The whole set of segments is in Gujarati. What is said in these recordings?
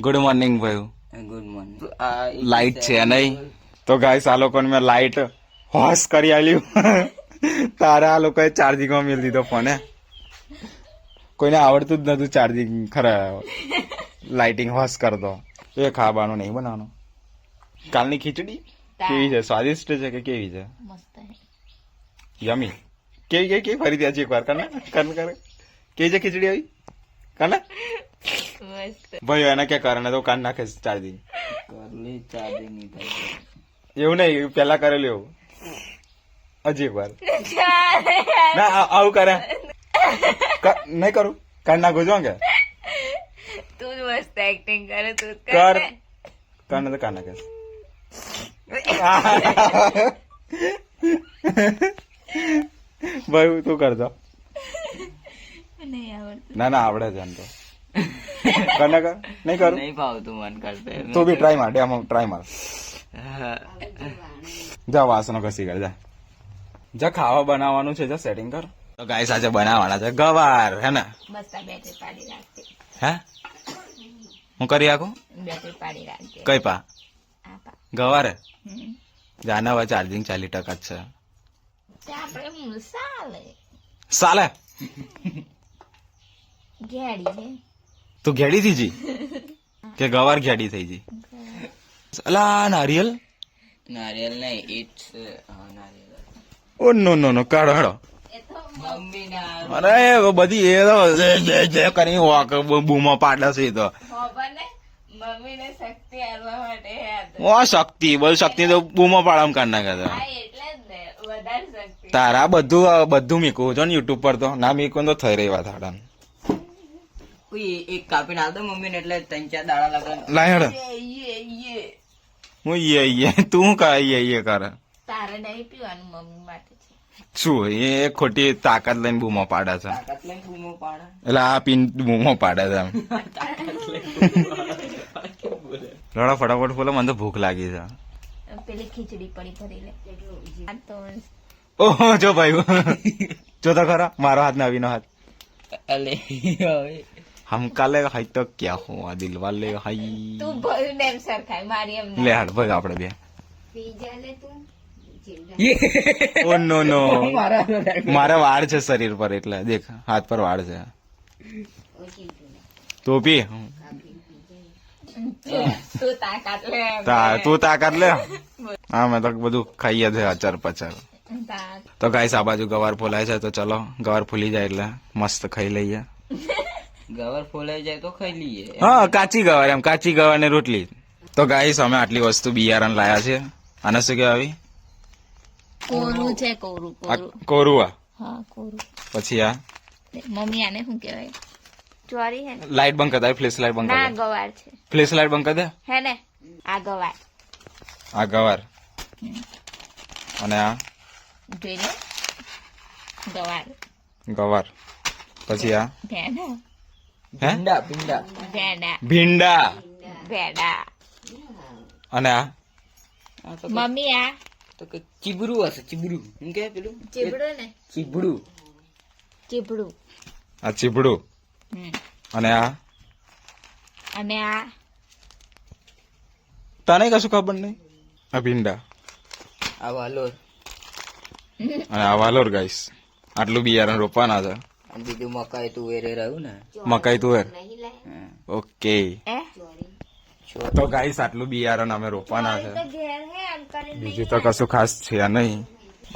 ગુડ મોર્નિંગ ભાઈ ગુડ મોર્નિંગ લાઈટ છે. નહીં? તો ગાઈસ આ લોકોને મેં લાઈટ હોશ કરી આલ્યું તારા આ લોકોએ ચાર્જિંગમાં મેળ દીધો ફોને કોઈને આવડતું જ નતું ચાર્જિંગ ખરા. લાઇટિંગ હોશ કરતો એ ખાવાનું નહીં બનાવવાનું. કાલની ખીચડી? કેવી છે? સ્વાદિષ્ટ છે કે કેવી છે? યમી કેવી કેવી કેવી ફરી ત્યાં એક વાર કર કર કર કેવી છે ખીચડી આવી? કર ભાઈ એના ક્યાં કારણે તો કાન નાખે ચાર્જિંગ કરલી ચાર્જિંગ નહીં થાય એવું નહીં પેલા કરેલું એવું હજી એક વાર ના આવું કરે નહીં કરું કાન નાખું છું કે તું જ મસ્ત એક્ટિંગ કરે તું કર. કાન તો કાન નાખે ભાઈ તું કરતો નહીં આવડતું ના ના આવડે છે એમ તો કર ના કર? નહીં કરું? નહીં ભાવતું મન કરતા તું બી ટ્રાય માર ડેમો ટ્રાય માર. જા વાસણો ઘસી કર જા. જા ખાવા બનાવવાનું છે જા સેટિંગ કર. તો ગાય આજે બનાવવાના છે ગવાર હે ને? હે? હું કરી આખું? બેટરી પાડી રાખજે. કઈ પા? ગવાર. જાના હવે ચાર્જિંગ ચાલીસ ટકા જ છે. સાલે? ઘેડી છે. તું ઘેડી થઈ જી? કે ગવાર ઘેડી થઈ જી? અલા નારિયેલ? નારિયેલ નહીં ઇટ્સ નારિયેલ. ઓ નો નો નો કાઢો હેડો અરે બધી એ તો જે જે કરી વોક બૂમો પાડે છે એ તો. શક્તિ ઓ શક્તિ તો બૂમો પાડમ કાઢ નાખે તારા બધું બધું મીકવું છો ને યુટ્યુબ પર તો. ના મીકવું તો થઈ રહી વાત હાડા. એક કાપીને દો મમ્મી ને એટલે ત્રણ ચાર દાડા લગન. લાય હેડો. યે યે હું યે ઈએ. તું કા યે ઈએ કરે? તારે નહીં પીવાનું મમ્મી માટે શું એ ખોટી તાકાત લઈને બૂમો પાડે છે. તાકાત લઈને બૂમો પાડે. એટલે આ પીન બૂમો પાડે છે રડા રડો ફટાફટ બોલો મને તો ભૂખ લાગી છે. પેલી ખીચડી પડી ભરી લે. ઓહો જો ભાઈ જો તો ખરા મારો હાથ નવીનો હાથ. અલે હવે હમ કાલે હાઈ તો ક્યાં હું આ દિલ વાલે હાઈ તું ભર્યું ને એમ સરખાય મારી એમ લે હાડ ભાઈ આપણે બે પીજા લે તું ઓ નો નો મારા વાળ છે શરીર પર એટલે દેખ હાથ પર વાળ છે તો પી તું તાકાત લે એમ. તા તું લે હા મેં તો બધું ખાઈએ છે અચર પચર તો ગાઈસ આ બાજુ ગવાર ફોલાય છે તો ચલો ગવાર ફૂલી જાય એટલે મસ્ત ખાઈ લઈએ ગવર ફોલાઈ જાય તો ખાઈ લઈએ. હા કાચી ગવાર એમ કાચી ગવાર ને રોટલી. તો ગાઈસ અમે આટલી વસ્તુ બિયારણ લાયા છે. આને શું કહેવાય કોરું છે કોરું આ કોરું. હા કોરું. પછી આ? મમ્મી આને શું કહેવાય? ચોરી હે લાઈટ બંધ કરતા દે ફ્લેશ લાઈટ બંધ ના કરી દે. ગવાર છે. ફ્લેશ લાઈટ બંધ કરી દે? હે ને? આ ગવાર. આ ગવાર. અને આ? જોઈ લે. ગવાર. ગવાર. પછી આ? ભેડા ભીંડા. ભેડા. ભીંડા. ભેડા. અને આ? આ મમ્મી આ? તો કે ચીબરું હશે ચીબરું એમ કે પેલું? ચીબડું ને? ચીબડું. ચીબડું. આ ચીપડું અને આ? અને આ? તને કશું ખબર નહીં? આ ભીંડા. આ વાલોર. અને આ વાલોર ગાઈસ આટલું બિયારણ રોપવાના છે. અને બીજું મકાઈ તું એ રહ્યું ને? મકાઈ તુવેર હા. ઓકે. એ તો ગાઈસ આટલું બિયારણ અમે રોપવાના છે. બીજું તો કશું ખાસ છે નહીં.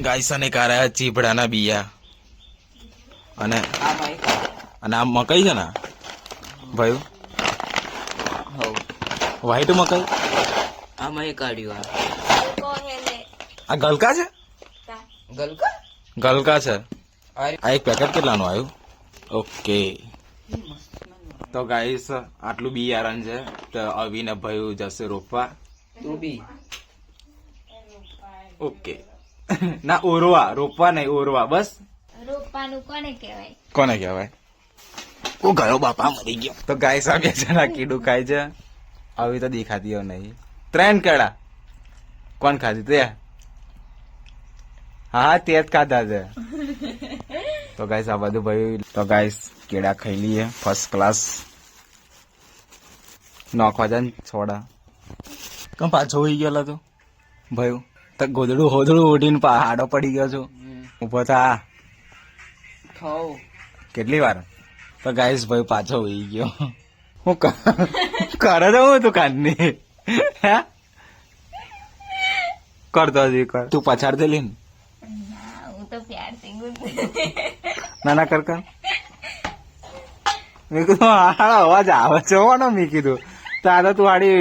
ગાઈસ અને કારા ચીપડાના બિયા. અને અને આ મકાઈ છે ને? ભાઈ હવ. વ્હાઈટ મકાઈ? આ મેં કાઢ્યું આ. કો હે લે આ ગલકા છે? ગલકા? ગલકા છે. આ એક પેકેટ કેટલાનું આવ્યું? ઓકે તો ગાઈસ આટલું બિયારણ છે તો અવિને ભાઈ જશે રોપવા તું બી. ઓકે ના ઓરવા. રોપવા નહીં ઓરવા. બસ. રોપવાનું કોને કહેવાય? કોને કહેવાય? ઓ ગયો બાપા મરી ગયો. તો ગાય બે જણા કીડું ખાય છે. આવી તો દેખાતી હોય નહીં. ત્રણ કેળા. કોણ ખાધી? તે? હા તે જ ખાધા છે. તો ગાઈસ આ બધું ભાઈ તો ગાઈસ કેળા ખાઈ લઈએ. ફર્સ્ટ ક્લાસ નોખવા જાય ને છોડા કેમ પાછો હોઈ ગયેલો તું? ભાઈ તો ગોદડું હોદડું ઉડીને પા હાડો પડી ગયો છું. ઊભો થા. ખાવ કેટલી વાર? તો ગાઈસ ભાઈ પાછો હોઈ ગયો. હું કરે તો હું તું કાનની? હે? કરતો હજી કર. તું પછાડ દે લીન હું તો પ્યારથી ગુડ ના ના કર કર મેં કીધું હાડો અવાજ આવે છે મેં કીધું તારે તું હાડી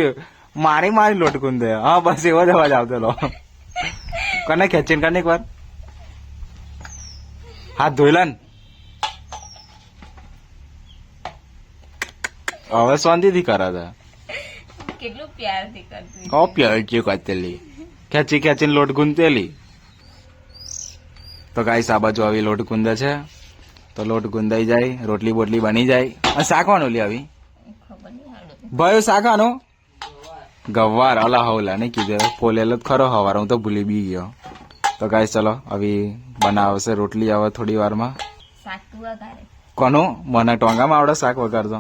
મારી મારી લોટકું દે હા બસ એવો જ અવાજ આવતો લો કને ખેંચીને કર ને એક વાર હાથ ધોઈ લે હવે શાંતિથી કરે છે. કેટલું પ્યારથી કરતી ઓ પ્યાર કે કાતેલી. ખેંચી ખેંચીને લોટ ગુંદેલી તો ગાઈસ આ બાજુ આવી લોટ ગુંદે છે. તો લોટ ગુંદાઈ જાય રોટલી બોટલી બની જાય. અને શાકવાનું લે આવી? ભાઈ ભયો શાકવાનું? ગવાર અલા હવલા નહીં કીધું. ફોલેલો જ ખરો હવાર. હું તો ભૂલી બી ગયો. તો ગાઈસ ચલો હવે બનાવશે રોટલી આવે થોડી વારમાં. કોનું? મને ટોંગામાં આવડે શાક વગાડતો.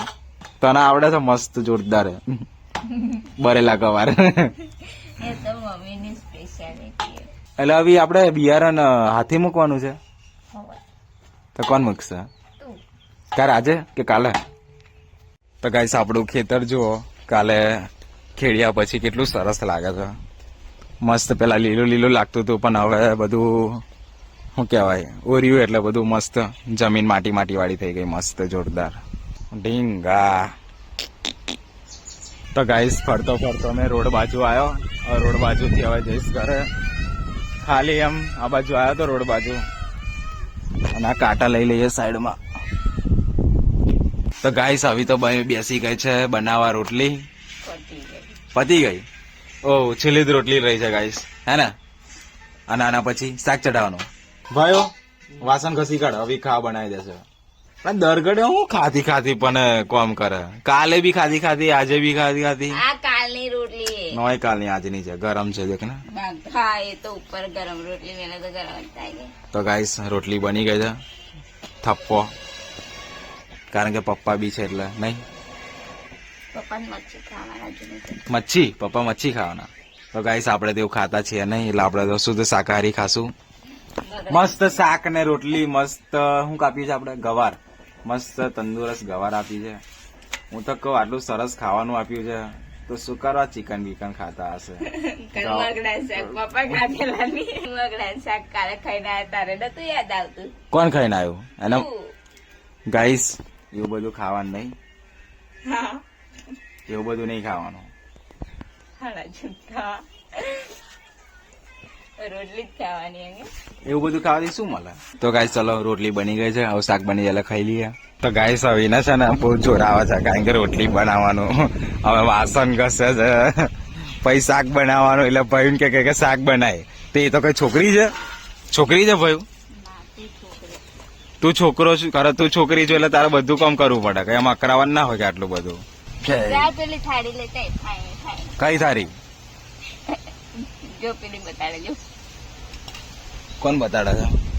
તને આવડે છે મસ્ત જોરદાર. બરેલા ગવાર. એટલે હવે આપણે બિયારણ હાથી મૂકવાનું છે. તો કોણ મૂકશે? ક્યારે આજે કે કાલે? તો ગાઈસ આપણું ખેતર જુઓ. કાલે ખેડ્યા પછી કેટલું સરસ લાગે છે. મસ્ત પેલા લીલું લીલું લાગતું હતું, પણ હવે બધું, શું કહેવાય, ઓર્યું એટલે બધું મસ્ત. જમીન માટી માટી વાળી થઈ ગઈ, મસ્ત, જોરદાર. ઢીંગા. તો ગાઈસ ફરતો ફરતો મેં રોડ બાજુ આવ્યો રોડ બાજુથી હવે જઈશ ઘરે. ખાલી એમ, આ બાજુ આવ્યો તો રોડ બાજુ. અને આ કાંટા લઈ લઈએ સાઈડમાં. તો ગાઈસ આવી તો બેસી ગઈ છે બનાવવા રોટલી. પતી ગઈ. ઓ છેલ્લી જ રોટલી રહી છે ગાઈસ. હે ને? અને આના પછી શાક ચઢાવવાનું. ભાઈઓ વાસણ ઘસી કાઢ હવે ખા બનાવી દેશે. પણ દરગડે હું ખાતી ખાતી પણ કોમ કરે. કાલે બી ખાધી ખાધી આજે બી ખાધી ખાધી. આ કાલની રોટલી આજની છે. ગરમ છે દેખ ને? હા એ તો ઉપર ગરમ રોટલી મેલે તો ગરમ થાય તો ગાઈસ રોટલી બની ગઈ છે. થપ્પો. કારણ કે પપ્પા બી છે એટલે નહીં? મચ્છી પપ્પા મચ્છી ખાવાના? તો ગાઈસ આપણે તેવું ખાતા છીએ નહીં એટલે આપણે તો શુદ્ધ શાકાહારી ખાશું. મસ્ત શાક ને રોટલી મસ્ત હું કાપ્યું છે આપણે? ગવાર. મસ્ત તંદુરસ્ત ગવાર આપી છે. હું તો કહું આટલું સરસ ખાવાનું આપ્યું છે. તો શું કરવા ચિકન બિકન ખાતા હશે. કોણ ખાઈને આવ્યું અને. ગાઈસ એવું બધું ખાવાનું નહીં. હા. એવું બધું નહીં ખાવાનું. રોટલી જ ખાવાની એવું બધું ખાવાથી શું મળે તો ગાય ચલો રોટલી બની ગઈ છે. હવે શાક બની એટલે ખાઈ લઈએ. તો ગાય હવે એના છે ને બહુ જોર આવે છે કારણ કે રોટલી બનાવવાનું. હવે વાસણ ઘસે છે. પછી શાક બનાવવાનું એટલે ભાઈ કે કે- શાક બનાય. તો એ તો કઈ છોકરી છે? છોકરી છે ભાઈ તું છોકરો છું? કરે તું છોકરી છો એટલે તારે બધું કામ કરવું પડે. કઈ એમ અકરાવાનું ના હોય કે આટલું બધું. કઈ થારી કોણ બતાડે છે?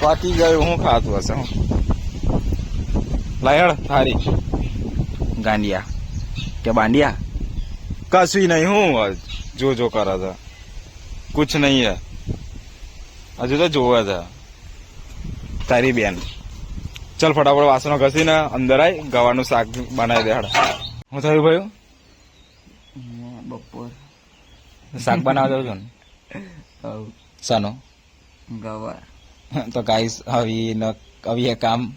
પાકી ગયું, હું ખાતું હશે લાયડ થારી ગાંડિયા. કે બાંડિયા? કશું નહીં, હું જો જો કરે છે. કુછ નહીં હે. હજુ તો જોવે છે. તારી બેન. ચલ ફટાફટ વાસણો ઘસીને અંદર આય, ગવાનું શાક બનાવી દે હું થયું ભાઈ? શાક બનાવવા જાઉં છું ને? શાનો? ગવાર. તો ગાઈસ હવે ન- હવે કામ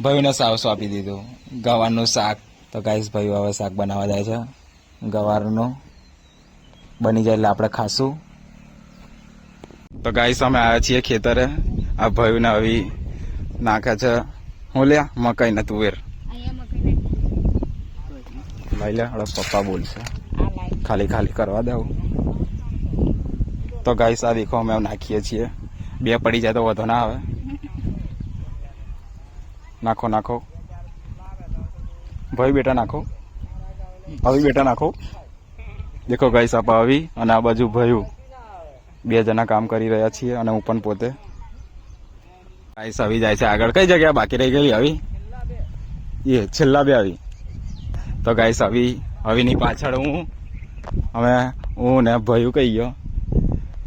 ભાઈને સાવ સોંપી દીધું. ગવારનું શાક. તો ગાઈસ ભાઈ હવે શાક બનાવવા જાય છે. ગવારનું બની જાય એટલે આપણે ખાશું. તો ગાઈસ અમે આવ્યા છીએ ખેતરે. આ ભાઈને હવે નાખે છે. હું લે મકાઈ ને તુવેર. લઈ લે હળો પપ્પા બોલશે. ખાલી ખાલી કરવા દઉં. તો ગાઈસ આ દેખો, અમે નાખીએ છીએ. બે પડી જાય તો વધો ના આવે. નાખો નાખો. ભાઈ બેટા નાખો. આવી બેટા નાખો. દેખો ગાઈસ આપા આવી અને આ બાજુ ભયું. બે જણા કામ કરી રહ્યા છીએ અને હું પણ પોતે. ગાઈસ આવી જાય છે આગળ. કઈ જગ્યા બાકી રહી ગઈ આવી? એ, છેલ્લા બે આવી. તો ગાઈસ આવી હવેની પાછળ હું. અમે હું ને ભયું કહી ગયો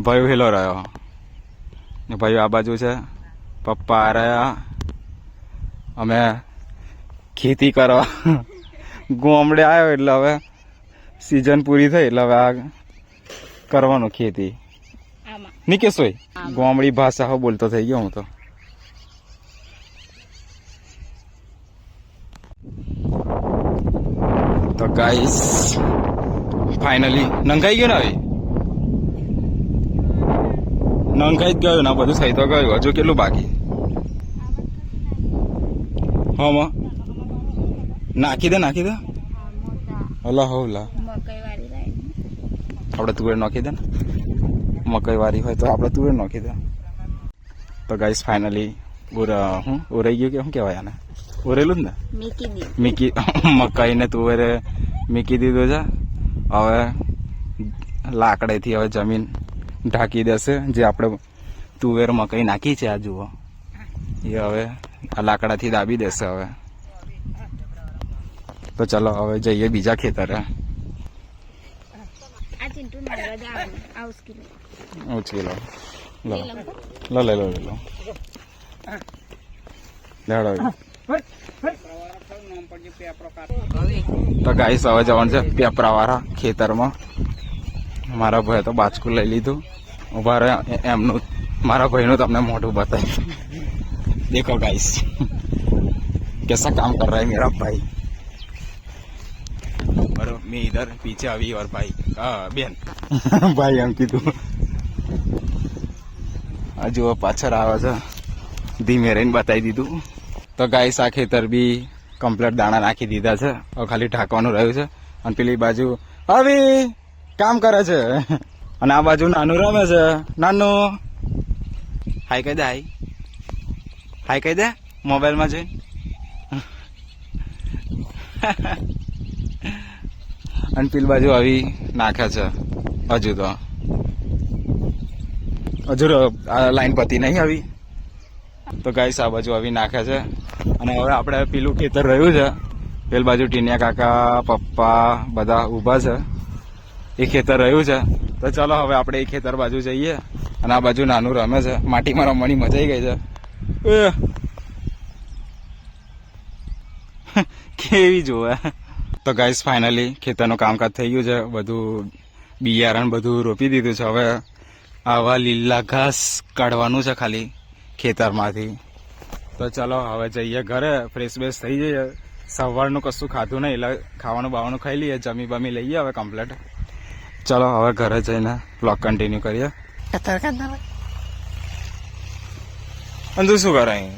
ભયું હેલો રહ્યો. ને ભાઈ આ બાજુ છે. પપ્પા આ રહ્યા. અમે ખેતી કરવા. ગોમડે આવ્યો એટલે હવે સિઝન પૂરી થઈ એટલે હવે આ કરવાનું ખેતી. નહીં ની ગોમડી ભાષા હો બોલતો થઈ ગયો હું તો. તો ગાઈસ ફાઇનલી નંખાઈ ગયો ને હવે? નંખાઈ જ ગયું ને આ બધું થઈ તો ગયું. હજુ કેટલું બાકી? હા માં. નાખી દે નાખી દે. હલા હો મકઈ આપણે તુવેર નાખી દે ને. મકાઈ વાળી હોય તો આપણે તુવેર નાખી દે. તો ગાઈસ ફાઇનલી ઉર હું ઉરાઈ ગયું કે શું કહેવાય આને? ઉરેલું ને? મીકી મકાઈ ને તુવેરે મીકી દીધું છે. હવે લાકડેથી હવે જમીન ઢાંકી દેશે જે આપણે તુવેર મકાઈ નાખી છે આ જુઓ. એ હવે આ લાકડાથી દાબી દેશે હવે. તો ચલો હવે જઈએ બીજા ખેતરે. ઓછી લો. લો. લો લે લો લે. લો લેવડો તો ગાઈસ હવે જવાનું છે પેપરાવાળા ખેતરમાં. મારા ભાઈએ તો બાચકું લઈ લીધું ઉભા રહે એ- એમનું મારા ભાઈનું તમને મોઢું બતાવી દેખો ગાઈસ कैसा काम कर रहा है मेरा भाई और मैं इधर पीछे अभी और भाई हाँ बेन ભાઈ એમ કીધું આ જુઓ પાછળ આવે છે ધીમે રહીને બતાવી દીધું તો ગાઈસ આ ખેતર બી કમ્પ્લીટ દાણા નાખી દીધા છે હવે ખાલી ઢાંકવાનું રહ્યું છે અને પેલી બાજુ હવે કામ કરે છે. અને આ બાજુ નાનું રમે છે. નાનું. હાય કહી દે હાય હાય કહી દે મોબાઈલમાં જોઈને અને પેલી બાજુ આવી નાખે છે. હજુ તો. હજુ લાઈન પતી નહીં આવી. તો ગાઈસ આ બાજુ આવી નાખે છે. અને હવે આપણે પેલું ખેતર રહ્યું છે. પેલ બાજુ ટીનિયા કાકા પપ્પા બધા ઊભા છે. એ ખેતર રહ્યું છે. તો ચલો હવે આપણે એ ખેતર બાજુ જઈએ અને આ બાજુ નાનું રમે છે. માટીમાં રમવાની મજા આવી ગઈ છે. કેવી જોવે તો ગાઈસ ફાઇનલી ખેતરનું કામકાજ થઈ ગયું છે. બધું બિયારણ બધું રોપી દીધું છે. હવે આવા લીલા ઘાસ કાઢવાનું છે ખાલી ખેતરમાંથી. તો ચલો હવે જઈએ ઘરે. ફ્રેશ બેશ થઈ જઈએ. સવારનું કશું ખાધું નહીં. એટલે ખાવાનું બાવાનું ખાઈ લઈએ. જમી બમી લઈએ હવે કમ્પ્લેટ ચલો હવે ઘરે જઈને બ્લોગ કન્ટિન્યુ કરીએ. અને તું શું કરે અહીં?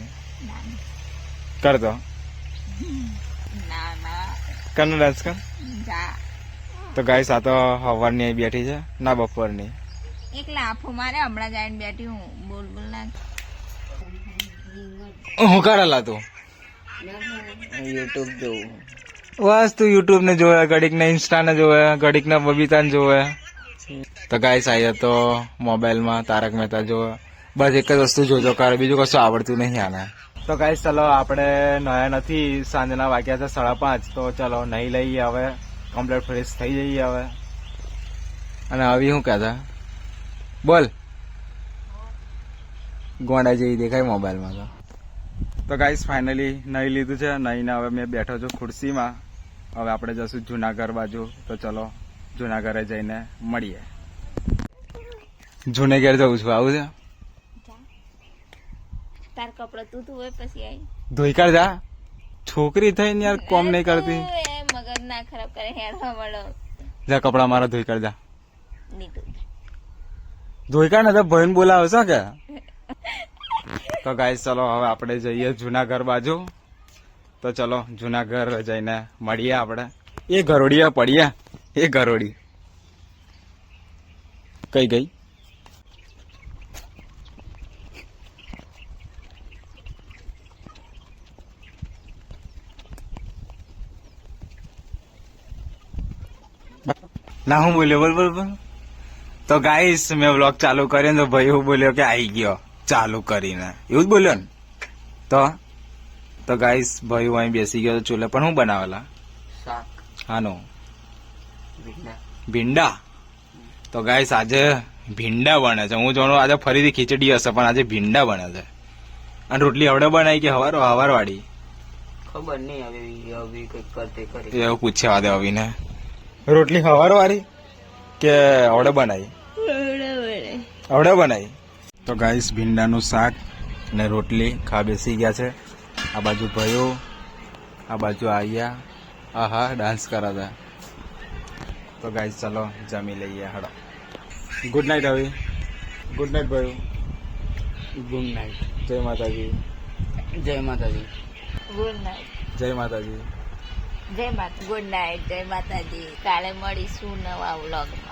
કરતો? ના ના કનો ડાન્સ કર. તો ગાઈસ આ તો હવારની અહીં બેઠી છે ના બપોરની. એક લાફો મારે હમણાં જઈને બેઠી હું. બોલ બોલ ના. હું કરેલા તું? યુટ્યુબ જોવું બસ તું યુટ્યુબ ને જોવે ઘડીક ને ઇન્સ્ટા ને જોવે ઘડીક ને બબીતા ને જોવે. તો ગાઈસ આઈએ તો મોબાઈલમાં તારક મહેતા જોવે. બસ એક જ વસ્તુ જોજો કર, બીજું કશું આવડતું નહીં આને. તો ગાઈસ ચલો આપણે નયા નથી, સાંજના વાગ્યા છે સાડા પાંચ, તો ચલો નહીં લઈએ હવે. કમ્પ્લેટ ફ્રેશ થઈ જઈએ હવે. અને આવી શું કહેતા? બોલ. ગોંડા જેવી દેખાય મોબાઈલમાં તો. તો ગાઈસ ફાઇનલી નહીં લીધું છે, નહીં હવે મેં બેઠો છું ખુરશીમાં. હવે આપણે જશું જુનાગઢ બાજુ. તો ચલો જુનાગઢે જઈને મળીએ. જુનાગઢ જવું છું. આવું છે? તાર કપડો તું હોય પછી આવી ધોઈ કાઢ જા. છોકરી થઈને યાર કોમ નહીં કરતી. મગજ ના ખરાબ કરે હેડવા મળો. જા કપડા મારા ધોઈ કાઢ જા ધોઈ. કાઢ ને તો ભાઈને બોલાવે છે કે? તો ગાઈસ ચલો હવે આપણે જઈએ જુનાગઢ બાજુ. તો ચલો, જુનાગઢ જઈને મળીએ આપણે. એ ગરોડીએ પડીએ. એ ગરોડી કઈ ગઈ ના, હું બોલ્યો, બોલ બોલ બોલ. તો ગાઈસ, મેં વ્લોગ ચાલુ કર્યો તો ભાઈ હું બોલ્યો કે આવી ગયો. ચાલુ કરીને. એવું જ બોલ્યો ને? તો તો ગાઈસ ભાઈ અહીં બેસી ગયો ચૂલે પણ હું બનાવેલા? શાક. હાનું? ભીંડા. ભીંડા? તો ગાઈસ આજે ભીંડા બને છે. હું જાણું આજે ફરીથી ખીચડી હશે પણ આજે ભીંડા બને છે. અને રોટલી હવડે બનાવી કે હવાર હવાર વાળી ખબર નહીં હવે હવે કંઈક કરતે કરી. એવું પૂછ્યા દે અવિને રોટલી હવાર વાળી કે હવડે બનાવી હવડે બનાવી તો ગાઈસ ભીંડાનું શાક ને રોટલી ખા બેસી ગયા છે. આ બાજુ ભયો આ બાજુ આયા. આહા ડાન્સ કરા હતા તો ગાઈ ચલો જમી લઈએ હડો ગુડ નાઇટ હવે ગુડ નાઇટ ભાઈ ગુડ નાઇટ જય માતાજી. જય માતાજી. ગુડ નાઇટ જય માતાજી. જય માતા ગુડ નાઇટ જય માતાજી. કાલે મળીશું નવા વ્લોગમાં